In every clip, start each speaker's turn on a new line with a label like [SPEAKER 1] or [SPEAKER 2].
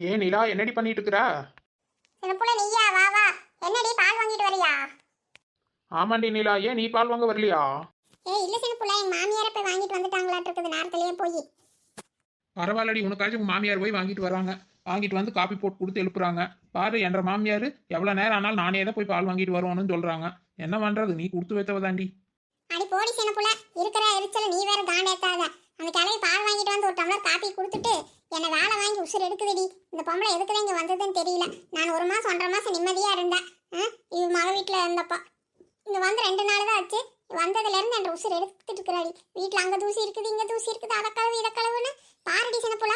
[SPEAKER 1] ஏன் நிலா என்னடி பண்ணிட்டு இருக்கிற
[SPEAKER 2] சின்ன புள்ள நீயா? வா வா. என்னடி பால் வாங்கிட்டு வரியா?
[SPEAKER 1] ஆமாண்டி நிலா ஏன் நீ பால் வாங்க வரலையா?
[SPEAKER 2] ஏய் இல்ல புள்ள எங்க மாமியார போய் வாங்கிட்டு வந்துட்டாங்களாட்டு இருக்குது நேரத்திலேயே போய்.
[SPEAKER 1] பரவாயில்லடி உனக்காச்சும் உங்க மாமியார் போய் வாங்கிட்டு வராங்க. வாங்கிட்டு வந்து காப்பி போட்டு கொடுத்து எழுப்புறாங்க. பாரு என்ற மாமியார் எவ்வளோ நேரம் ஆனாலும் நானே தான் போய் பால் வாங்கிட்டு வருவான்னு சொல்றாங்க. என்ன பண்றது நீ கொடுத்து வைத்தவ தாண்டி
[SPEAKER 2] அடி போடி சின்ன புள்ள. இருக்கிற எரிச்சல நீ வேற காண்டேத்தாத அந்த கிளவி பால் வாங்கிட்டு வந்து ஒரு டம்ளர் காப்பி கொடுத்துட்டு என்னை வேலை வாங்கி உசுர் எடுக்குதுடி. இந்த பொம்பளை எதுக்குதான் இங்கே வந்ததுன்னு தெரியல. நான் ஒரு மாதம் ஒன்றரை மாதம் நிம்மதியாக இருந்தேன். ஆ, இது மக வீட்டில் இருந்தப்பா. இங்கே வந்து ரெண்டு நாள் தான் ஆச்சு. வந்ததுலேருந்து என் உசுர் எடுத்துட்டு இருக்கிறாடி. வீட்டில் அங்கே தூசி இருக்குது இங்கே தூசி இருக்குது அதை கழுவு இதை கழுவுன்னு. பாரடி சின்ன புள்ள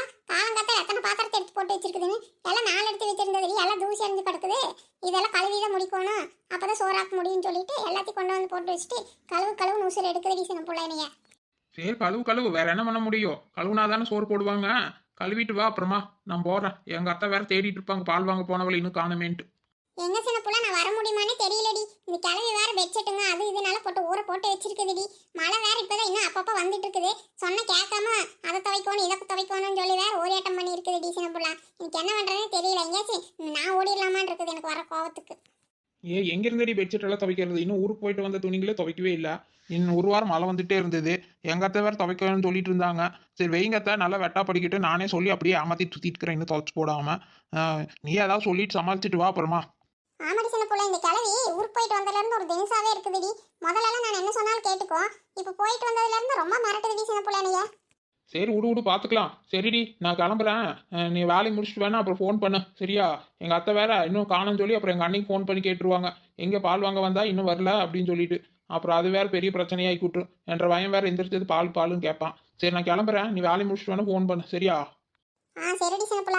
[SPEAKER 2] எத்தனை பாத்திரத்தை எடுத்து போட்டு வச்சிருக்குதுன்னு. எல்லாம் நாலு எடுத்து வச்சிருந்ததுல எல்லாம் தூசி அடைஞ்சு கிடக்குது. இதெல்லாம் கழுவி தான் முடிக்கணும். அப்பதான் சோறாக்க முடியும்னு சொல்லிட்டு எல்லாத்தையும் கொண்டு வந்து போட்டு வச்சுட்டு கழுவு கழுவுன்னு உசுர் எடுக்குதுடி சின்ன புள்ள என்னைய.
[SPEAKER 1] சரி கழுவு கழுவு. வேற என்ன பண்ண முடியும்? கழுவுனா தானே சோறு போடுவாங்க. கழுவிட்டு வா அப்புறமா. நான் போறேன். எங்க அத்தை வேற தேடிட்டு இருப்பாங்க. பால் வாங்க போனவளை இன்னும் காணுமேன்ட்டு.
[SPEAKER 2] எங்க சின்ன புள்ள நான் வர முடியுமானே தெரியலடி. இந்த கிளவி வேற பெட்ஷீட்டுங்க அது இதனால போட்டு ஊற போட்டு வச்சிருக்குதுடி. மழை வேற இப்பதான் இன்னும் அப்பப்ப வந்துட்டு இருக்குது சொன்ன கேட்காம அதை துவைக்கணும் இதை துவைக்கணும்னு சொல்லி வேற ஓரியாட்டம் பண்ணி இருக்குதுடி சின்ன புள்ள. எனக்கு என்ன பண்றதுன்னு தெரியல. எங்கேயாச்சும் நான் ஓடிடலாமான்னு இருக்குது எனக்கு வர கோவத்துக்கு.
[SPEAKER 1] ஏ எங்க இருந்தடி பெட்ஷீட் எல்லாம் துவைக்கிறது? இன்னும் ஊருக்கு போயிட்டு வந்த துணிங்களே துவைக்கவே இல்லை. இன்னும் ஒரு வாரம் மழை வந்துட்டே இருந்தது. எங்க அத்தை வேற துவைக்கணும்னு சொல்லிட்டு இருந்தாங்க. சரி வெயிங்க அத்தை நல்லா வெட்டா படிக்கிட்டு. நானே சொல்லி அப்படியே ஏமாத்தி சுத்திட்டு இருக்கிறேன் இன்னும் துவைச்சு போடாம. ஆஹ், நீ ஏதாவது சொல்லிட்டு சமாளிச்சுட்டு வா அப்புறமா.
[SPEAKER 2] ஆமாடி சின்ன புள்ள இந்த கிளவி ஊருக்கு போயிட்டு வந்ததுல இருந்து ஒரு தினசாவே இருக்குதுடி. முதல்ல நான் என்ன சொன்னாலும் கேட்டுக்கோ இப்ப போயிட்டு வந்ததுல இருந்து ரொம்ப மிரட்டுதுடி சின்ன புள்ள என்னைய.
[SPEAKER 1] சரி விடு விடு பார்த்துக்கலாம் சரிடி நான் கிளம்புறேன். நீ வேலையை முடிச்சுட்டு வேணா அப்புறம் ஃபோன் பண்ணு. சரியா? எங்கள் அத்தை வேற இன்னும் காணும்னு சொல்லி அப்புறம் எங்கள் அன்னைக்கு ஃபோன் பண்ணி கேட்டுருவாங்க. எங்கே பால் வாங்க வந்தா இன்னும் வரல அப்படின்னு சொல்லிட்டு. அப்புறம் அது வேற பெரிய பிரச்சனையாகி கூட்டுரும் என்ற பையன் வேற எந்திரிச்சது பால் பாலுன்னு கேட்பான். சரி நான் கிளம்புறேன். நீ வேலையை முடிச்சுட்டு வேணா ஃபோன் பண்ணு. சரியா?
[SPEAKER 2] ஆ சரிடி சின்ன புள்ள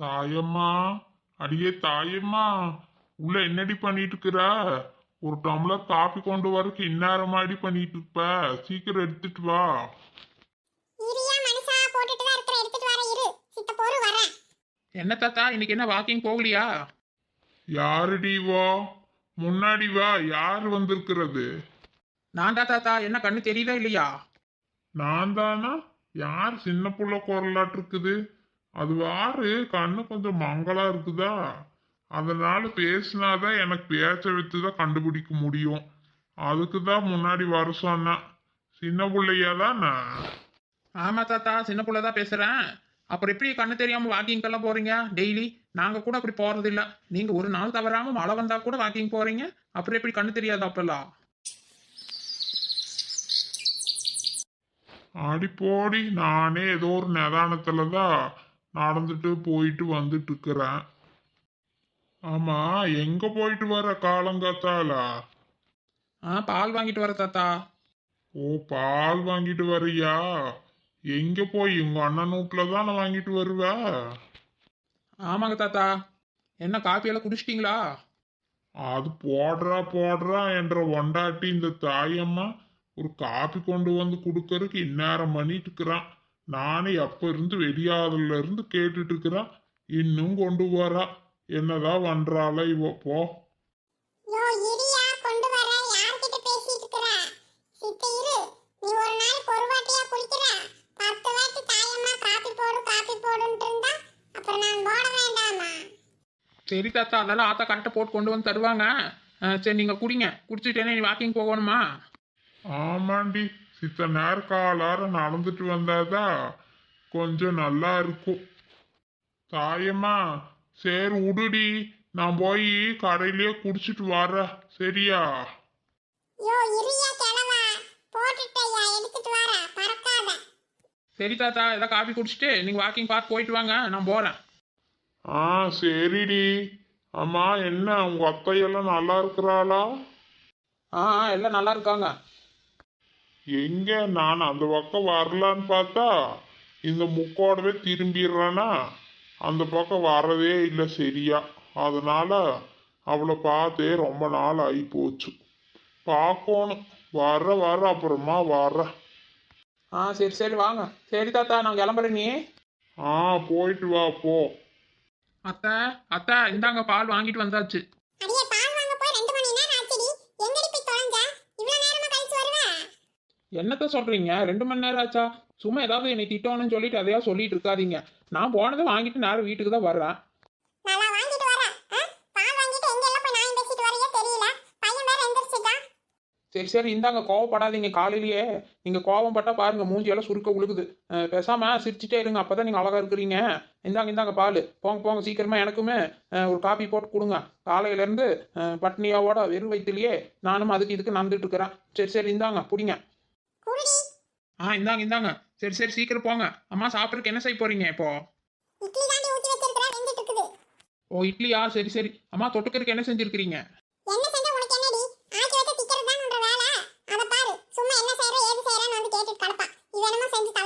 [SPEAKER 3] தாயம்மா அடியே தாயம்மா உள்ள என்னடி பண்ணிட்டு இருக்கிற ஒரு டம்ளர் காப்பி கொண்டு வரக்கு இந்நேரமாடி பண்ணிட்டு இருப்ப சீக்கிரம் எடுத்துட்டு வா
[SPEAKER 2] இரியா மனுஷா போட்டுட்டு தான் இருக்கிற எடுத்துட்டு வர இரு சித்த போரு வரேன்
[SPEAKER 1] என்ன தாத்தா இன்னைக்கு என்ன வாக்கிங் போகலையா?
[SPEAKER 3] யாருடி வா? முன்னாடி வா யார் வந்திருக்கிறது?
[SPEAKER 1] நான் தான் தாத்தா என்ன கண்ணு தெரியுதா இல்லையா?
[SPEAKER 3] நான் தானா? யார் சின்ன புள்ள குரலாட்டு இருக்குது? அது வாரு கண்ணு கொஞ்சம் மங்களா இருக்குதா? அதனால பேசினாதான் எனக்கு பேச்ச வச்சுதான் கண்டுபிடிக்க முடியும். அதுக்கு தான் முன்னாடி வர சொன்னேன். சின்ன பிள்ளையா தானே
[SPEAKER 1] ஆமா தாத்தா சின்ன புள்ள தான் பேசுறேன். அப்புறம் எப்படி கண்ணு தெரியாம வாக்கிங்கெல்லாம் போறீங்க? டெய்லி நாங்க கூட அப்படி போறது இல்ல நீங்க ஒரு நாள் தவறாம மழை வந்தா கூட வாக்கிங் போறீங்க. அப்புறம் எப்படி கண்ணு தெரியாது அப்பெல்லாம்
[SPEAKER 3] போடி நானே ஏதோ ஒரு நிதானத்துல தான் நடந்துட்டு போயிட்டு வந்துட்டு இருக்கிறேன் ஆமா எங்க போயிட்டு வர காலங்காத்தாலா
[SPEAKER 1] ஆ பால் வாங்கிட்டு வர தாத்தா.
[SPEAKER 3] ஓ பால் வாங்கிட்டு வரியா? எங்க போய் உங்க அண்ணன் வீட்டுல தானே வாங்கிட்டு வருவ?
[SPEAKER 1] ஆமாங்க தாத்தா. என்ன காப்பி எல்லாம் குடிச்சிட்டீங்களா?
[SPEAKER 3] அது போடுறா போடுறா என்ற ஒண்டாட்டி இந்த தாயம்மா ஒரு காப்பி கொண்டு வந்து கொடுக்கறதுக்கு இந்நேரம் பண்ணிட்டு இருக்கிறான் நானே எப்ப இருந்து வெளியாதுல இருந்து கேட்டுட்டு இருக்கிறேன் இன்னும் கொண்டு வரா என்னதான் பண்றாள இவ போ
[SPEAKER 2] யோ இரியா கொண்டு வர யார்கிட்ட பேசிட்டு இருக்கற சித்த இரு நீ ஒரு நாளைக்கு ஒரு வாட்டியா குளிக்கிற பத்து வாட்டி தாயம்மா காப்பி போடு காப்பி போடுன்ட்டு இருந்தா அப்புறம் நான் போட வேண்டாமா
[SPEAKER 1] சரி தாத்தா அதெல்லாம் ஆத்தா கரெக்டாக போட்டு கொண்டு வந்து தருவாங்க. ஆ, சரி நீங்க குடிங்க. குடிச்சிட்டேனே நீ வாக்கிங் போகணுமா?
[SPEAKER 3] ஆமாண்டி சித்த நேரக்காலார நடந்துட்டு வந்தாதா கொஞ்சம் நல்லா இருக்கும். தாயம்மா சரி விடுடி நான் போய் கடையிலேயே குடிச்சிட்டு சரியா?
[SPEAKER 2] வர பறக்காத.
[SPEAKER 1] சரி தாத்தா எல்லாம் காப்பி குடிச்சிட்டு நீங்க வாக்கிங் பார்த்து போயிட்டு வாங்க. நான் போறேன்.
[SPEAKER 3] ஆ சரிடி. அம்மா என்ன உங்க அத்தையெல்லாம் நல்லா இருக்கிறாளா?
[SPEAKER 1] ஆ எல்லாம் நல்லா இருக்காங்க.
[SPEAKER 3] எங்க? நான் அந்த பக்கம் வரலான்னு பார்த்தா இந்த முக்கோடவே திரும்பிடுறேன்னா அந்த பக்கம் வரவே இல்லை சரியா. அதனால அவளை பார்த்தே ரொம்ப நாள் ஆகி போச்சு பார்க்கணும். வர வர அப்புறமா வர
[SPEAKER 2] ஆ சரி சரி வாங்க. சரி தாத்தா நான் கிளம்புறேன் நீ.
[SPEAKER 3] ஆ போயிட்டு வா போ.
[SPEAKER 2] அத்த அத்த இந்தாங்க பால் வாங்கிட்டு வந்தாச்சு. என்னத்த சொல்றீங்க? ரெண்டு மணி நேரம் ஆச்சா? சும்மா ஏதாவது என்னை திட்டோன்னு சொல்லிட்டு அதையா சொல்லிட்டு இருக்காதீங்க. நான் போனதை வாங்கிட்டு நேரம் வீட்டுக்கு தான் வர்றேன். சரி சரி இந்தாங்க கோவப்படாதீங்க காலையிலேயே. நீங்கள் கோவம் பட்டால் பாருங்கள் மூஞ்சியெல்லாம் சுருக்க உழுகுது. பேசாமல் சிரிச்சிட்டே இருங்க அப்போ தான் நீங்கள் அழகாக இருக்கிறீங்க. இந்தாங்க இந்தாங்க பால். போங்க போங்க சீக்கிரமாக எனக்குமே ஒரு காப்பி போட்டு கொடுங்க. காலையிலேருந்து பட்னியாவோட வெறும் வயிற்றுலையே நானும் அதுக்கு இதுக்கு நடந்துட்டு இருக்கிறேன் சரி சரி இந்தாங்க பிடிங்க. ஆ இந்தாங்க இந்தாங்க. சரி சரி சீக்கிரம் போங்க. அம்மா சாப்பிட்றதுக்கு என்ன செய்ய போறீங்க இப்போ? ஓ இட்லியா? சரி சரி. அம்மா தொட்டுக்கிறதுக்கு என்ன செஞ்சுருக்கிறீங்க?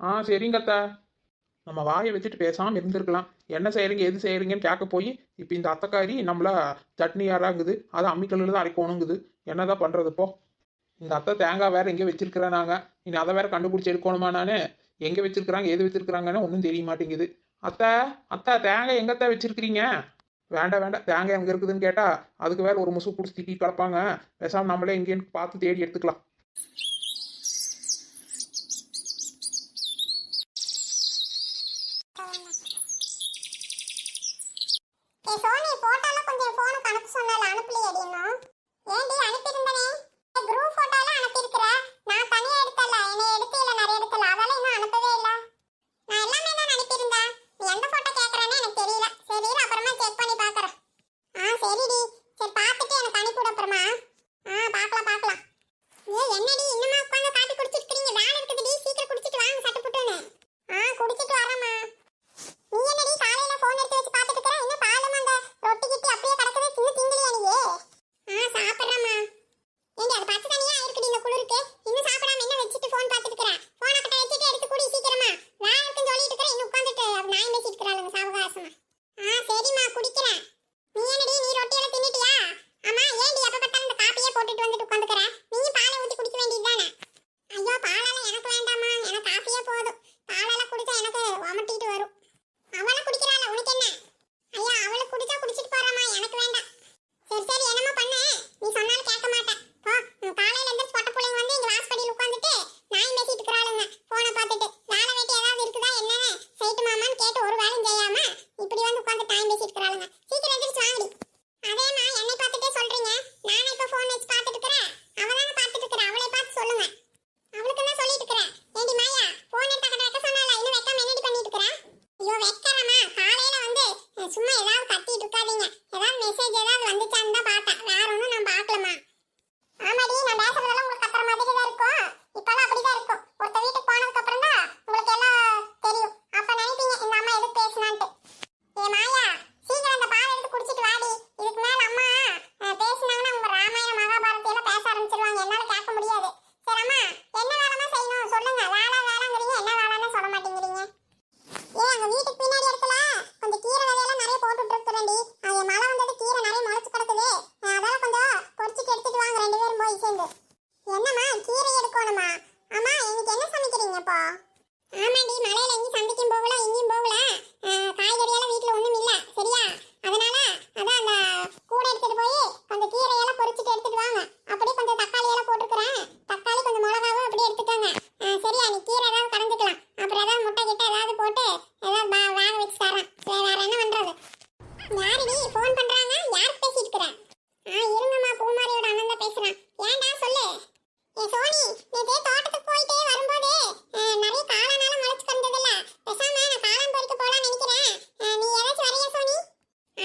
[SPEAKER 1] ஆ
[SPEAKER 2] சரிங்கத்தா. நம்ம வாயை வச்சுட்டு பேசாமல் இருந்திருக்கலாம். என்ன செய்கிறீங்க எது செய்கிறீங்கன்னு கேட்க போய் இப்போ இந்த அத்தக்காரி நம்மள சட்னி யாராங்குது அதை அம்மிக்கல்லில் தான் அரைக்கணுங்குது. என்னதான் பண்ணுறதுப்போ இந்த அத்தை தேங்காய் வேறு எங்கே வச்சிருக்கிறேன் நாங்கள் இனி அதை வேறு கண்டுபிடிச்சி எடுக்கணுமா நான்? எங்கே வச்சிருக்கிறாங்க எது வச்சிருக்கிறாங்கன்னு ஒன்றும் தெரிய மாட்டேங்குது. அத்தை அத்தை தேங்காய் எங்கத்தான் வச்சிருக்கிறீங்க? வேண்டாம் வேண்டாம். தேங்காய் எங்கே இருக்குதுன்னு கேட்டால் அதுக்கு வேறு ஒரு முசு பிடிச்சி திட்டி கிடப்பாங்க. பேசாமல் நம்மளே எங்கேன்னு பார்த்து தேடி எடுத்துக்கலாம்.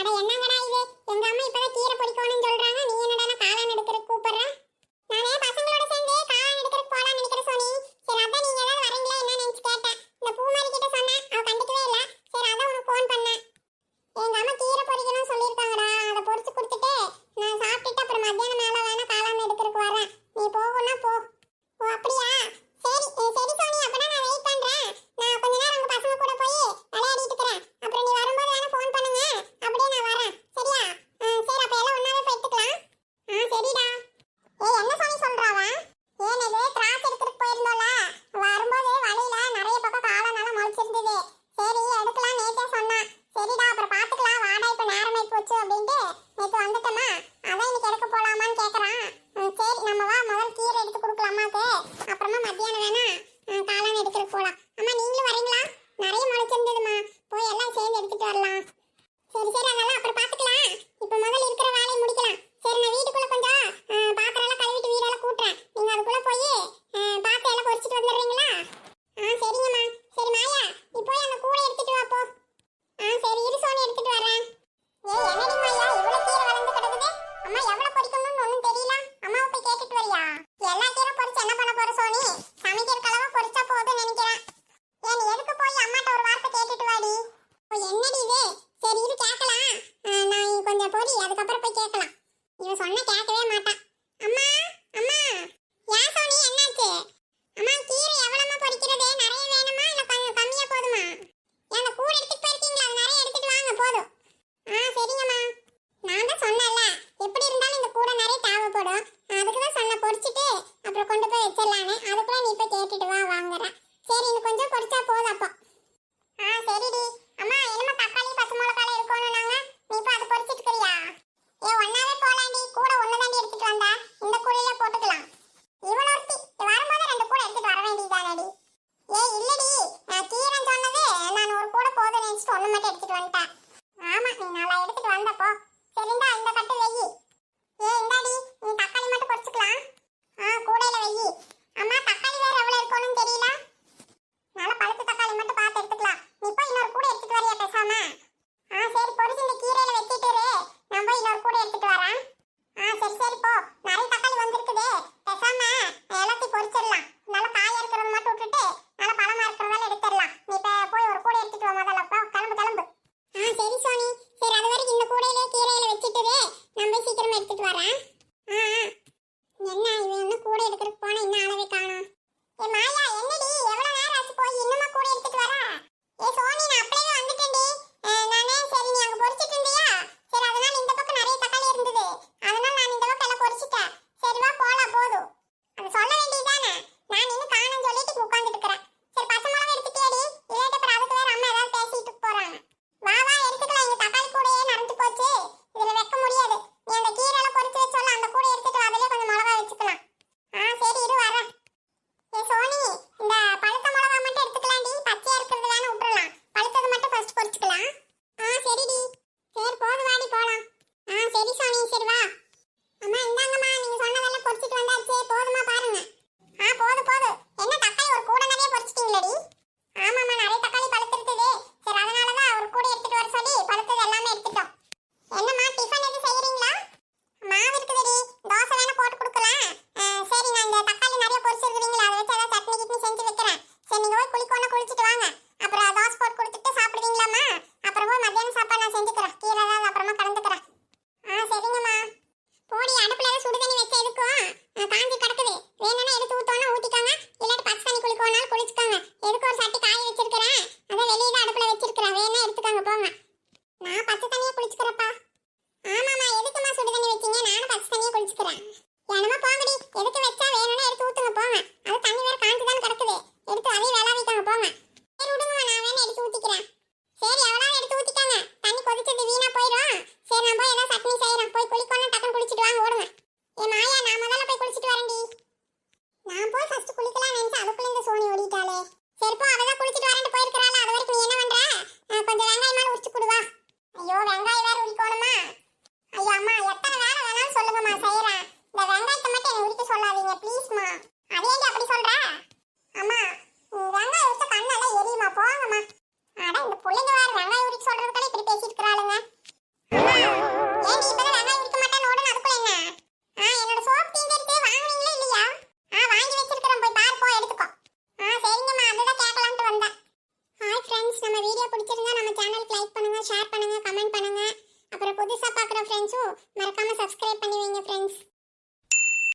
[SPEAKER 1] அட என்னங்கடா இது? எங்க அம்மா இப்பதான் கீரை பொடிக்கணும்னு சொல்றாங்க. நீ என்னடா காளான் எடுக்கிற கூப்பிடுற?
[SPEAKER 2] போயிட்டு வரலாம் சரி சரி அதெல்லாம் அப்புறம் பார்த்துக்கலாம் இப்போ முதல்ல இருக்கிற வேலையை முடிக்கலாம். சரி நான் வீட்டுக்குள்ள கொஞ்சம் பாத்திரம்லாம் கழுவிட்டு வீடெல்லாம் கூட்டுறேன். நீங்கள் அதுக்குள்ளே போய் பாத்திரம் எல்லாம் பொறிச்சிட்டு வந்துடுறீங்களா? ஆ சரிங்கம்மா. சரி மாயா நீ போய் அந்த கூடை எடுத்துட்டு வாப்போ ஆ சரி இரு சோனி எடுத்துட்டு வரேன் ஏ என்னடி மாயா இவ்வளோ கீரை வளர்ந்து கிடக்குது? அம்மா எவ்வளோ பொறிக்கணும்னு ஒன்றும் தெரியல. அம்மாவை போய் கேட்டுட்டு வரியா? எல்லா கீரை பொறிச்சு என்ன பண்ண போகிற சோனி? சமைக்கிறக்கு அளவு பொறிச்சா போதும்னு நினைக்கிறேன். ஏன் எதுக்கு போய் அம்மாட்ட ஒரு வார்த்தை கேட்டுட்டு வாடி? என்னடி ஓடி அதுக்கப்புறம் போய் கேட்கலாம் இவன் சொன்ன கேட்க நீங்க போய் குளிக்கோனா குளிச்சுட்டு வாங்க அப்புறம் தோசை போட்டு கொடுத்துட்டு சாப்பிடுவீங்களாம்மா அப்புறம் போய் மத்தியானம் சாப்பாடு நான் செஞ்சுக்கிறேன் கீரை ஏதாவது அப்புறமா கலந்துக்கிறேன் ஆ சரிங்கம்மா போடி அடுப்புல ஏதாவது சுடு தண்ணி வச்சு எதுக்கும் அஹ் காஞ்சி கிடக்குது வேணும்னா எடுத்து ஊத்தோன்னா ஊத்திக்கோங்க இல்லாட்டி பச்சை தண்ணி குளிக்கோனாலும் குளிச்சுக்கோங்க எதுக்கு ஒரு சட்டி காய வச்சிருக்கிறேன் அதை வெளியே தான் அடுப்புல வச்சிருக்கிறேன் வேணா எடுத்துக்கோங்க போங்க நான் பச்சை தண்ணியே குளிச்சுக்கிறப்பா ஆமாமா எதுக்குமா சுடு தண்ணி வச்சீங்க நானும் பச்சை தண்ணியே குளிச்சுக்கிறேன் என்னமா போங்கடி எதுக்கு வச்சா வேணும்னா எடுத்து ஊத்துங்க போங்க அது தண்ணி வேற காஞ்சு தான் கிடக்குது எடுத்து அதையும் விளாவிட்டாங்க போங்க சரி விடுங்கம்மா நான் வேணா எடுத்து ஊத்திக்கிறேன் சரி எவ்வளவு எடுத்து ஊத்திட்டாங்க தண்ணி கொதிச்சது வீணா போயிடும் சரி நான் போய் ஏதாவது சட்னி செய்யறேன் போய் குளிக்கணும் டக்குன்னு குளிச்சுட்டு வாங்க ஓடுங்க ஏ மாயா நான் முதல்ல போய் குளிச்சுட்டு வரேன்டி நான் போய் ஃபர்ஸ்ட் குளிக்கலாம் நினைச்சு அதுக்குள்ள இந்த சோனி ஓடிட்டாளே சரி போ அவதான் குளிச்சுட்டு வரேன்ட்டு போயிருக்கறாள அது வரைக்கும் நீ என்ன பண்ற அஹ் கொஞ்சம் வெங்காயம் மேல உரிச்சு கொடுவா ஐயோ வெங்காயம் வேற உரிக்கணுமா ஐயோ அம்மா எத்தனை வேலை வேணாலும் சொல்லுங்கம்மா செய்யறேன் இந்த வெங்காயத்தை மட்டும் என்னை உரிக்க சொல்லாதீங்க ப்ளீஸ்மா அது ஏன்டி